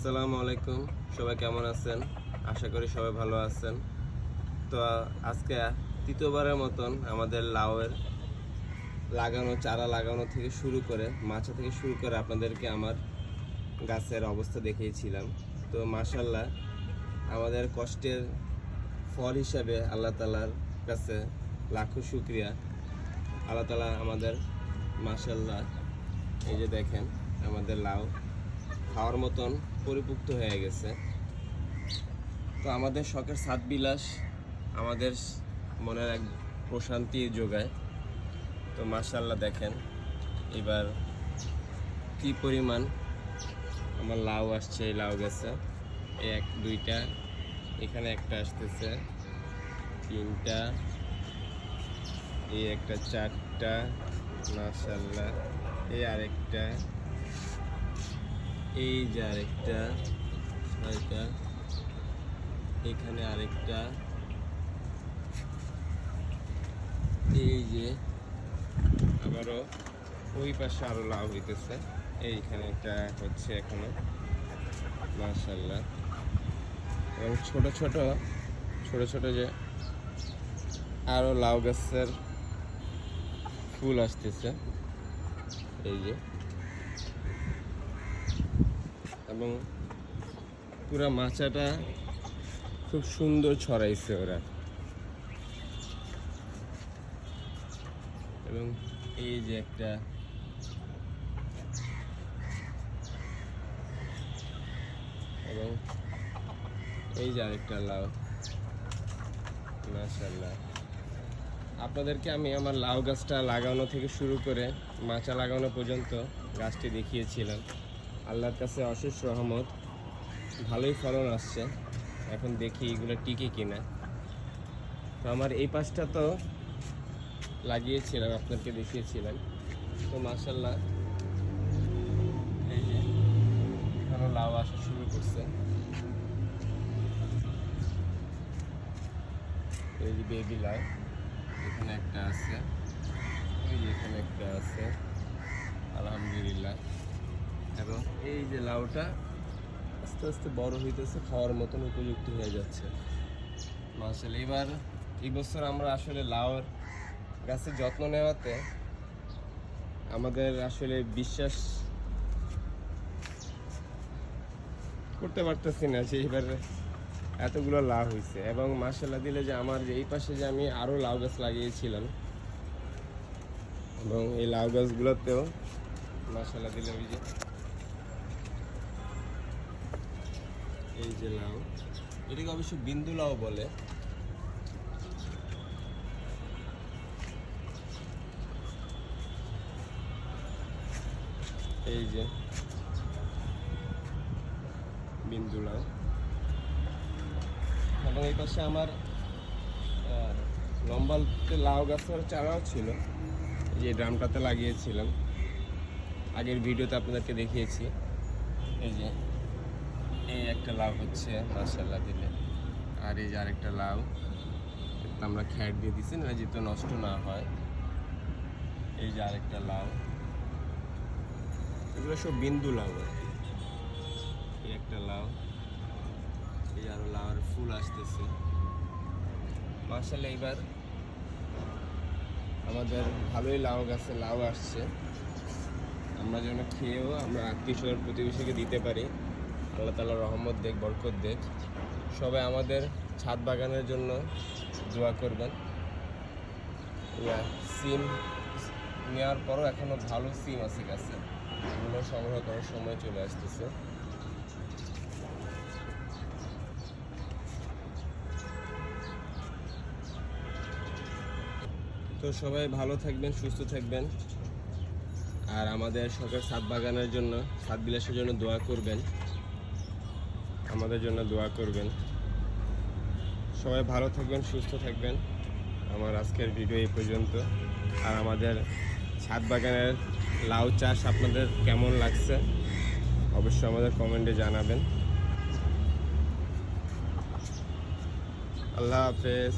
আসসালামু আলাইকুম। সবাই কেমন আছেন? আশা করি সবাই ভালো আছেন। তো আজকে তৃতীয়বারের মতন আমাদের লাউয়ের লাগানো, চারা লাগানো থেকে শুরু করে, মাছা থেকে শুরু করে আপনাদেরকে আমার গাছের অবস্থা দেখিয়েছিলাম। তো মাশাল্লাহ আমাদের কষ্টের ফল হিসাবে আল্লাহ তালার কাছে লাখো শুক্রিয়া। আল্লাহ তালা আমাদের মাশাল্লাহ এই যে দেখেন, আমাদের লাউ খাওয়ার মতন পরিপুক্ত হয়ে গেছে। তো আমাদের শখের সাত বিলাস আমাদের মনের এক প্রশান্তি যোগায়। তো মাশাল্লাহ দেখেন, এবার কি পরিমাণ আমার লাউ আসছে, এই লাউ গেছে। এক, দুইটা, এখানে একটা আসতেছে, তিনটা, এই একটা, চারটা মাশাল্লাহ এই আরেকটা এই যে আরেকটা, ছয়টা, এখানে আরেকটা, এই যে আবারও ওই পাশে আরও লাউ হইতেছে, এইখানে একটা হচ্ছে এখনও মাশাল্লাহ এবং ছোট ছোট ছোট ছোট যে আরও লাউ গাছের ফুল আসতেছে, এই যে। এবং পুরা মাচাটা খুব সুন্দর ছড়াইছে ওরা। এবং এই যে একটা এবং এই যে আরেকটা লাউ। মাশাল্লাহ আপনাদেরকে আমি আমার লাউ গাছটা লাগানো থেকে শুরু করে মাচা লাগানো পর্যন্ত গাছটি দেখিয়েছিলাম। আল্লাহর কাছে অশেষ রহমত। ভালোই ফলন আসছে। এখন দেখি এগুলো টিকে কিনা। তো আমার এই পাশটা তো লাগিয়েছিলাম, আপনাকে দেখিয়েছিলাম। তো মাসাল্লাহ এই যে, এখানে লাউ আসা শুরু করছে। এই যে বেবি লাউ, এখানে একটা আছে। এখানে একটা আছে আলহামদুলিল্লাহ এবং এই যে লাউটা আস্তে আস্তে বড় হইতেছে, খাওয়ার মতন উপযুক্ত হয়ে যাচ্ছে। মাসাল এবার এই বছর আমরা আসলে লাউর গাছের যত্ন নেওয়াতে আমাদের আসলে বিশ্বাস করতে পারতেছি না যে এবার এতগুলো লাউ হয়েছে এবং মাসাল্লাহ দিলে যে আমার এই পাশে যে আমি আরও লাউ গাছ লাগিয়েছিলাম, এবং এই লাউ গাছগুলোতেও মাসাল্লাহ দিলে ওই যে এই যে লাউ এটাকে অবশ্য বিন্দু লাউ বলে। এই যে বিন্দু লাউ। এবং এই পাশে আমার আহ, লম্বা লাউ গাছের চারাও ছিল। যে ড্রামটাতে লাগিয়েছিলাম। আগের ভিডিওতে আপনাদেরকে দেখিয়েছি। এই যে এই একটা লাউ হচ্ছে মাসাল্লাহ দিলে। আর এই যে আরেকটা লাউ আমরা খ্যাট দিয়ে দিছি, না যেহেতু নষ্ট না হয়। এই যে আরেকটা লাউ। এগুলো সব বিন্দু লাউ আর কি। এই একটা লাউ। এই আরও লাউর ফুল আসতেছে। মাসাল্লাহ এইবার আমাদের ভালোই লাউ গাছে লাউ আসছে। আমরা যেন খেয়েও আমরা আত্মীয় প্রতিবেশীকে দিতে পারি। আল্লাহ তালা রহমত দেখ, বরকত দেখ। সবাই আমাদের ছাদ বাগানের জন্য দোয়া করবেন। সিম নেওয়ার পরও এখনও ভালো সিম আছে কাছে এগুলো সংগ্রহ করার সময় চলে আসতেছে। তো সবাই ভালো থাকবেন, সুস্থ থাকবেন। আর আমাদের সরকার সাত বাগানের জন্য সাত বিলাসের জন্য দোয়া করবেন। আমাদের জন্য দোয়া করবেন। সবাই ভালো থাকবেন, সুস্থ থাকবেন। আমার আজকের ভিডিও এই পর্যন্ত। আর আমাদের ছাদ বাগানের লাউ চাষ আপনাদের কেমন লাগছে? অবশ্যই আমাদের কমেন্টে জানাবেন। আল্লাহ হাফেজ।